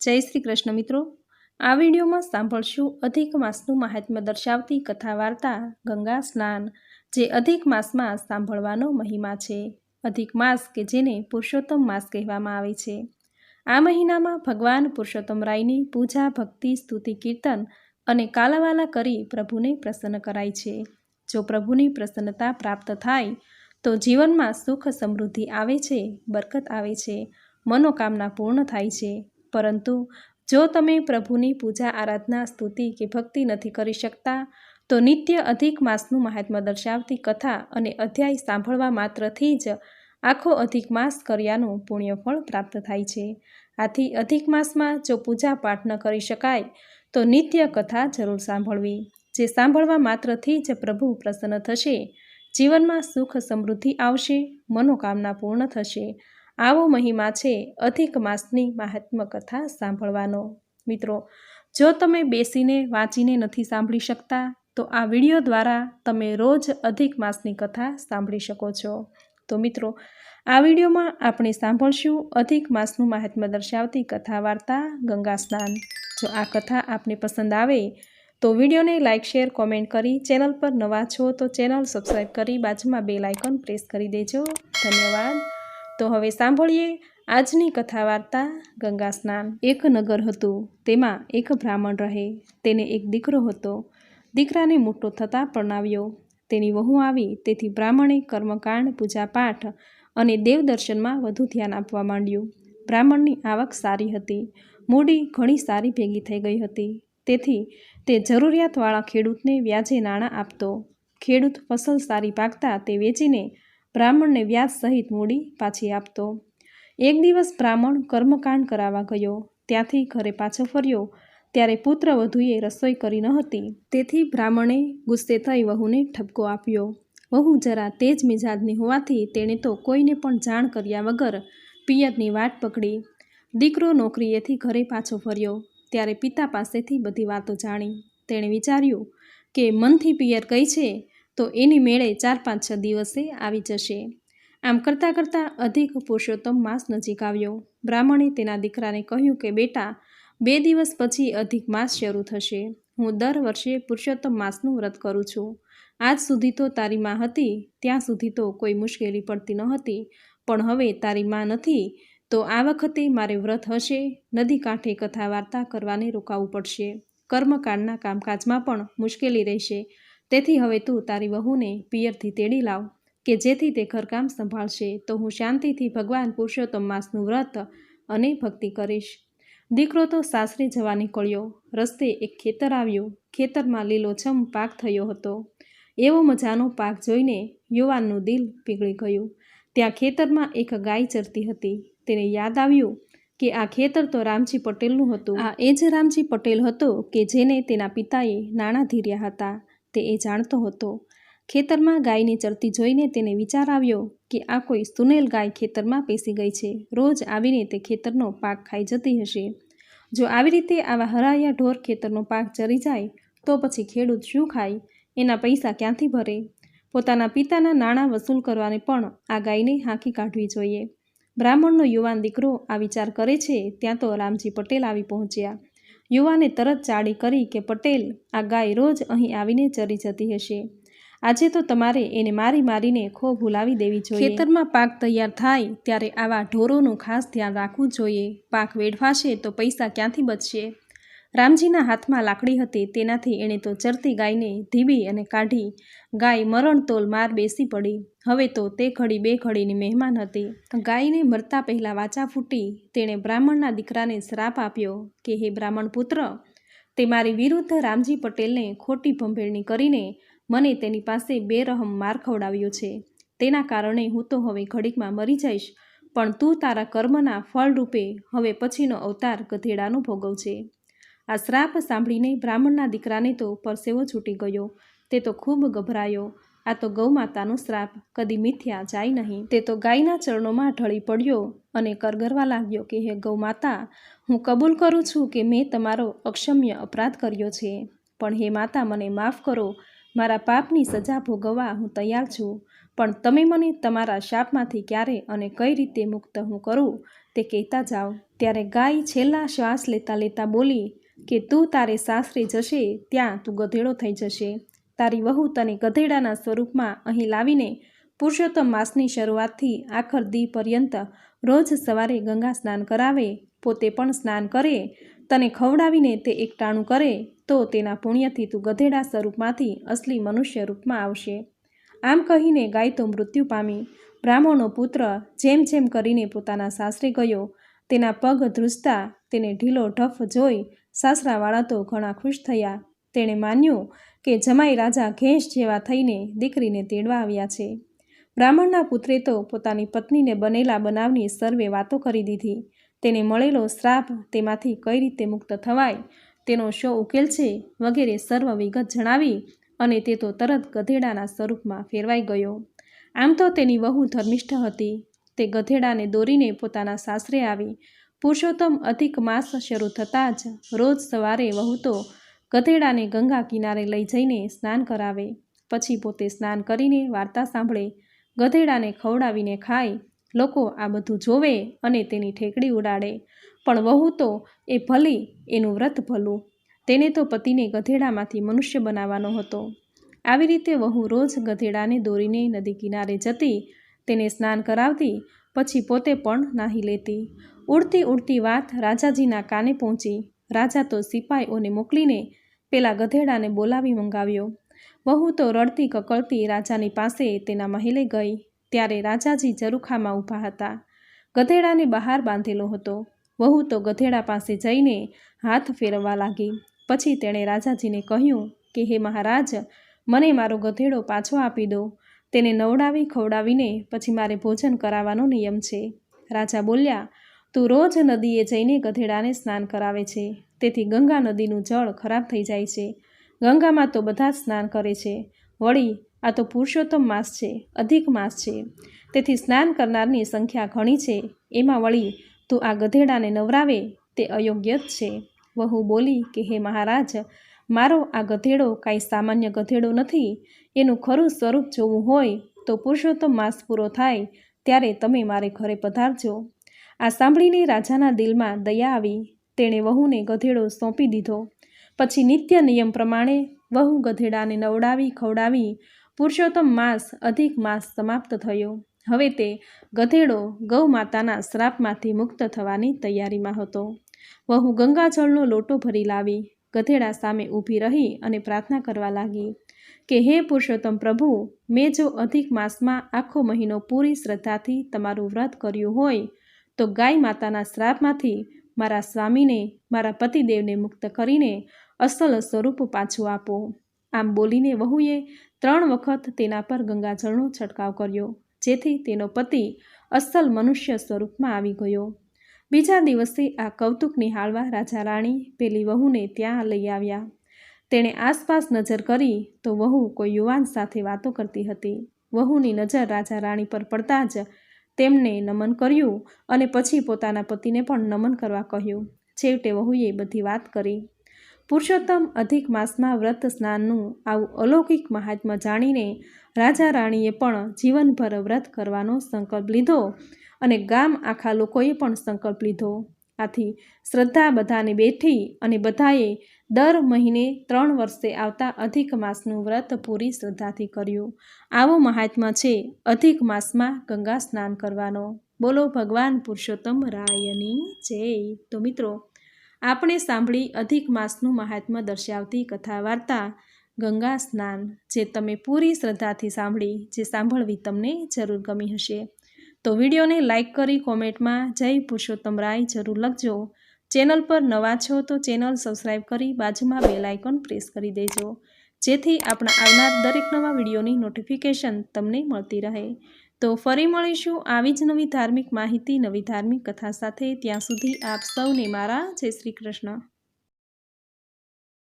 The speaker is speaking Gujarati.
જય શ્રી કૃષ્ણ મિત્રો. આ વિડીયોમાં સાંભળશું અધિક માસનું મહાત્મ્ય દર્શાવતી કથા વાર્તા ગંગા સ્નાન, જે અધિક માસમાં સાંભળવાનો મહિમા છે. અધિક માસ કે જેને પુરુષોત્તમ માસ કહેવામાં આવે છે. આ મહિનામાં ભગવાન પુરુષોત્તમ રાયની પૂજા, ભક્તિ, સ્તુતિ, કીર્તન અને કાલાવાલા કરી પ્રભુને પ્રસન્ન કરાય છે. જો પ્રભુની પ્રસન્નતા પ્રાપ્ત થાય, તો જીવનમાં સુખ સમૃદ્ધિ આવે છે, બરકત આવે છે, મનોકામના પૂર્ણ થાય છે. પરંતુ જો તમે પ્રભુની પૂજા, આરાધના, સ્તુતિ કે ભક્તિ નથી કરી શકતા, તો નિત્ય અધિક માસનું મહાત્મ્ય દર્શાવતી કથા અને અધ્યાય સાંભળવા માત્રથી જ આખો અધિક માસ કર્યાનું પુણ્યફળ પ્રાપ્ત થાય છે. આથી અધિક માસમાં જો પૂજા પાઠ ન કરી શકાય, તો નિત્ય કથા જરૂર સાંભળવી, જે સાંભળવા માત્રથી જ પ્રભુ પ્રસન્ન થશે, જીવનમાં સુખ સમૃદ્ધિ આવશે, મનોકામના પૂર્ણ થશે આવો મહિમા છે અધિક માસની મહાત્મ્ય કથા સાંભળવાનો. મિત્રો, જો તમે બેસીને વાંચીને નથી સાંભળી શકતા, તો આ વીડિયો દ્વારા તમે રોજ અધિક માસની કથા સાંભળી શકો છો. તો મિત્રો, આ વિડીયોમાં આપણે સાંભળશું અધિક માસનું મહાત્મ્ય દર્શાવતી કથા વાર્તા ગંગા સ્નાન. જો આ કથા આપને પસંદ આવે, તો વિડીયોને લાઇક શેર, કોમેન્ટ કરી ચેનલ પર નવા છો તો ચેનલ સબસ્ક્રાઈબ કરી બાજુમાં બે લાઇકન પ્રેસ કરી દેજો. ધન્યવાદ. તો હવે સાંભળીએ આજની કથા વાર્તા ગંગા સ્નાન એક નગર હતું, તેમાં એક બ્રાહ્મણ રહે, તેને એક દીકરો હતો. દીકરાને મોટો થતાં પરણાવ્યો. તેની વહુ આવી, તેથી બ્રાહ્મણે કર્મકાંડ, પૂજાપાઠ અને દેવદર્શનમાં વધુ ધ્યાન આપવા માંડ્યું. બ્રાહ્મણની આવક સારી હતી. મૂડી ઘણી સારી ભેગી થઈ ગઈ હતી. તેથી તે જરૂરિયાતવાળા ખેડૂતને વ્યાજે નાણાં આપતો. ખેડૂત ફસલ સારી પાકતા તે વેચીને બ્રાહ્મણને વ્યાજ સહિત મૂડી પાછી આપતો. એક દિવસ બ્રાહ્મણ કર્મકાંડ કરાવવા ગયો. ત્યાંથી ઘરે પાછો ફર્યો. ત્યારે પુત્ર વધુએ રસોઈ કરી ન હતી. તેથી બ્રાહ્મણે ગુસ્સે થઈ વહુને ઠપકો આપ્યો. વહુ જરા તેજ મિજાજની હોવાથી તેણે તો કોઈને પણ જાણ કર્યા વગર પિયરની વાટ પકડી. દીકરો નોકરીએથી ઘરે પાછો ફર્યો. ત્યારે પિતા પાસેથી બધી વાતો જાણી. તેણે વિચાર્યું કે મનથી પિયર કઈ છે? તો એની મેળે ચાર પાંચ છ દિવસે આવી જશે. આમ કરતાં કરતાં અધિક પુરુષોત્તમ માસ નજીક આવ્યો. બ્રાહ્મણે તેના દીકરાને કહ્યું કે, બેટા, બે દિવસ પછી અધિક માસ શરૂ થશે. હું દર વર્ષે પુરુષોત્તમ માસનું વ્રત કરું છું. આજ સુધી તો તારી માં હતી, ત્યાં સુધી તો કોઈ મુશ્કેલી પડતી ન હતી. પણ હવે તારી માં નથી, તો આ વખતે મારે વ્રત હશે. નદી કાંઠે કથા વાર્તા કરવાને રોકાવું પડશે. કર્મકાંડના કામકાજમાં પણ મુશ્કેલી રહેશે. તેથી હવે તું તારી વહુને પિયરથી તેડી લાવ કે જેથી તે ઘરકામ સંભાળશે. તો હું શાંતિથી ભગવાન પુરુષોત્તમ માસનું વ્રત અને ભક્તિ કરીશ. દીકરો તો સાસરે જવા નીકળ્યો. રસ્તે એક ખેતર આવ્યું. ખેતરમાં લીલોછમ પાક થયો હતો. એવો મજાનો પાક જોઈને યુવાનનું દિલ પીગળી ગયું. ત્યાં ખેતરમાં એક ગાય ચરતી હતી. તેને યાદ આવ્યું કે આ ખેતર તો રામજી પટેલનું હતું. આ એ જ રામજી પટેલ હતો કે જેને તેના પિતાએ નાણાં ધીર્યા હતા. તે એ જાણતો હતો. ખેતરમાં ગાયને ચરતી જોઈને તેને વિચાર આવ્યો કે આ કોઈ સુનેલ ગાય ખેતરમાં પેસી ગઈ છે. રોજ આવીને તે ખેતરનો પાક ખાઈ જતી હશે. જો આવી રીતે આવા હરાયા ઢોર ખેતરનો પાક ચરી જાય, તો પછી ખેડૂત શું ખાય? એના પૈસા ક્યાંથી ભરે? પોતાના પિતાના નાણાં વસૂલ કરવાને પણ આ ગાયને હાંકી કાઢવી જોઈએ. બ્રાહ્મણનો યુવાન દીકરો આ વિચાર કરે છે, ત્યાં તો રામજી પટેલ આવી પહોંચ્યા. યુવાને તરત ચાડી કરી કે, પટેલ, આ ગાય રોજ અહીં આવીને ચરી જતી હશે. આજે તો તમારે એને મારી મારીને ખો ભૂલાવી દેવી જોઈએ. ખેતરમાં પાક તૈયાર થાય ત્યારે આવા ઢોરોનું ખાસ ધ્યાન રાખવું જોઈએ. પાક વેડફાશે તો પૈસા ક્યાંથી બચશે? રામજીના હાથમાં લાકડી હતી, તેનાથી એણે તો ચરતી ગાયને ધીબી અને કાઢી, ગાય મરણતોલ માર બેસી પડી. હવે તો તે ઘડી બે ઘડીની મહેમાન હતી. ગાયને મરતા પહેલાં વાચા ફૂટી, તેણે બ્રાહ્મણના દીકરાને શ્રાપ આપ્યો કે, હે બ્રાહ્મણ પુત્ર, તે મારી વિરુદ્ધ રામજી પટેલને ખોટી ભંભેળણી કરીને મને તેની પાસે બેરહમ માર ખવડાવ્યો છે. તેના કારણે હું તો હવે ઘડીકમાં મરી જઈશ, પણ તું તારા કર્મના ફળરૂપે હવે પછીનો અવતાર ગધેડાનો ભોગવશે આ શ્રાપ સાંભળીને બ્રાહ્મણના દીકરાને તો પરસેવો છૂટી ગયો. તે તો ખૂબ ગભરાયો. આ તો ગૌમાતાનો શ્રાપ, કદી મિથ્યા જાય નહીં. તે તો ગાયના ચરણોમાં ઢળી પડ્યો અને કરગરવા લાગ્યો કે, હે ગૌમાતા, હું કબૂલ કરું છું કે મેં તમારો અક્ષમ્ય અપરાધ કર્યો છે. પણ હે માતા, મને માફ કરો. મારા પાપની સજા ભોગવવા હું તૈયાર છું. પણ તમે મને તમારા શાપમાંથી ક્યારે અને કઈ રીતે મુક્ત હું કરું તે કહેતા જાઓ. ત્યારે ગાય છેલ્લા શ્વાસ લેતા લેતા બોલી કે તું તારે સાસરે જશે, ત્યાં તું ગધેડો થઈ જશે. તારી વહુ તને ગધેડાના સ્વરૂપમાં અહીં લાવીને પુરુષોત્તમ માસની શરૂઆતથી આખર દી પર્યંત રોજ સવારે ગંગા સ્નાન કરાવે, પોતે પણ સ્નાન કરે. તને ખવડાવીને તે એકટાણું કરે, તો તેના પુણ્યથી તું ગધેડા સ્વરૂપમાંથી અસલી મનુષ્ય રૂપમાં આવશે. આમ કહીને ગાય તો મૃત્યુ પામી. બ્રાહ્મણનો પુત્ર જેમ જેમ કરીને પોતાના સાસરે ગયો, તેના પગ ધ્રુજતા તેને ઢીલો ઢફ જોઈ સાસરાવાળા તો ઘણા ખુશ થયા. તેણે માન્યું કે જમાઈ રાજા ઘેંસ જેવા થઈને દીકરીને તેડવા આવ્યા છે. બ્રાહ્મણના પુત્રે તો પોતાની પત્નીને બનેલા બનાવની સર્વે વાતો કરી દીધી. તેને મળેલો શ્રાપ તેમાંથી કઈ રીતે મુક્ત થવાય, તેનો શો ઉકેલ છે વગેરે સર્વ વિગત જણાવી અને તે તો તરત ગધેડાના સ્વરૂપમાં ફેરવાઈ ગયો. આમ તો તેની વહુ ધર્મિષ્ઠ હતી. તે ગધેડાને દોરીને પોતાના સાસરે આવી. પુરુષોત્તમ અધિક માસ શરૂ થતાં જ રોજ સવારે વહુ તો ગધેડાને ગંગા કિનારે લઈ જઈને સ્નાન કરાવે. પછી પોતે સ્નાન કરીને વાર્તા સાંભળે. ગધેડાને ખવડાવીને ખાય. લોકો આ બધું જોવે અને તેની ઠેકડી ઉડાડે. પણ વહુ તો એ ભલી એનું વ્રત ભલું. તેને તો પતિને ગધેડામાંથી મનુષ્ય બનાવવાનો હતો. આવી રીતે વહુ રોજ ગધેડાને દોરીને નદી કિનારે જતી તેને સ્નાન કરાવતી પછી પોતે પણ નાહી લેતી. ઉડતી ઉડતી વાત રાજાજીના કાને પહોંચી. રાજા તો સિપાઈઓને મોકલીને પેલા ગધેડાને બોલાવી મંગાવ્યો. વહુ તો રડતી કકળતી રાજાની પાસે તેના મહેલે ગઈ. ત્યારે રાજાજી ઝરૂખામાં ઊભા હતા. ગધેડાને બહાર બાંધેલો હતો. વહુ તો ગધેડા પાસે જઈને હાથ ફેરવવા લાગી. પછી તેણે રાજાજીને કહ્યું કે, હે મહારાજ, મને મારો ગધેડો પાછો આપી દો. તેને નવડાવી ખવડાવીને પછી મારે ભોજન કરાવવાનો નિયમ છે. રાજા બોલ્યા, તું રોજ નદીએ જઈને ગધેડાને સ્નાન કરાવે છે. તેથી ગંગા નદીનું જળ ખરાબ થઈ જાય છે. ગંગામાં તો બધા સ્નાન કરે છે. વળી, આ તો પુરુષોત્તમ માસ છે, અધિક માસ છે. તેથી સ્નાન કરનારની સંખ્યા ઘણી છે. એમાં વળી, તું આ ગધેડાને નવરાવે તે અયોગ્ય જ છે. વહુ બોલી કે, હે મહારાજ મારો આ ગધેડો કાંઈ સામાન્ય ગધેડો નથી, એનું ખરું સ્વરૂપ જોવું હોય તો પુરુષોત્તમ માસ પૂરો થાય, ત્યારે તમે મારે ઘરે પધારજો. આ સાંભળીને રાજાના દિલમાં દયા આવી, તેણે વહુને ગધેડો સોંપી દીધો. પછી નિત્ય નિયમ પ્રમાણે વહુ ગધેડાને નવડાવી ખવડાવી પુરુષોત્તમ માસ, અધિક માસ સમાપ્ત થયો. હવે તે ગધેડો ગૌ માતાના શ્રાપમાંથી મુક્ત થવાની તૈયારીમાં હતો. વહુ ગંગાજળનો લોટો ભરી લાવી ગધેડા સામે ઊભી રહી અને પ્રાર્થના કરવા લાગી કે હે પુરુષોત્તમ પ્રભુ, મેં જો અધિક માસમાં આખો મહિનો પૂરી શ્રદ્ધાથી તમારું વ્રત કર્યું હોય, તો ગાય માતાના શ્રાપમાંથી મારા સ્વામીને, મારા પતિદેવને મુક્ત કરીને અસલ સ્વરૂપ પાછું આપો. આમ બોલીને વહુએ ત્રણ વખત તેના પર ગંગાજળનો છંટકાવ કર્યો, જેથી તેનો પતિ અસલ મનુષ્ય સ્વરૂપમાં આવી ગયો. બીજા દિવસે આ કૌતુક નિહાળવા રાજા રાણી પેલી વહુને ત્યાં લઈ આવ્યા. તેણે આસપાસ નજર કરી તો વહુ કોઈ યુવાન સાથે વાતો કરતી હતી. વહુની નજર રાજા રાણી પર પડતા જ તેમને નમન કર્યું અને પછી પોતાના પતિને પણ નમન કરવા કહ્યું. છેવટે વહુએ બધી વાત કરી. પુરુષોત્તમ અધિક માસમાં વ્રત સ્નાનનું આવું અલૌકિક મહાત્મ્ય જાણીને રાજા રાણીએ પણ જીવનભર વ્રત કરવાનો સંકલ્પ લીધો અને ગામ આખા લોકોએ પણ સંકલ્પ લીધો. આથી શ્રદ્ધા બધાને બેઠી અને બધાએ દર મહિને ત્રણ વર્ષે આવતા અધિક માસનું વ્રત પૂરી શ્રદ્ધાથી કર્યું. આવો મહાત્મા છે, અધિક માસમાં ગંગા સ્નાન કરવાનો. બોલો ભગવાન પુરુષોત્તમ રાયની જય. તો મિત્રો, આપણે સાંભળી અધિક માસનું મહાત્મ્ય દર્શાવતી કથા વાર્તા ગંગા સ્નાન, જે તમે પૂરી શ્રદ્ધાથી સાંભળી, જે સાંભળવી તમને જરૂર ગમી હશે. તો વિડીયોને લાઇક કરી કોમેન્ટમાં જય પુરુષોત્તમ રાય જરૂર લખજો. ચેનલ પર નવા છો તો ચેનલ સબસ્ક્રાઈબ કરી બાજુમાં બેલ આઇકોન પ્રેસ કરી દેજો. જેથી આપણા આવનાર દરેક નવા વિડીયોની નોટિફિકેશન તમને મળતી રહે. તો ફરી મળીશું આવી જ નવી ધાર્મિક માહિતી, નવી ધાર્મિક કથા સાથે. ત્યાં સુધી આપ સૌને મારા જય શ્રી કૃષ્ણ.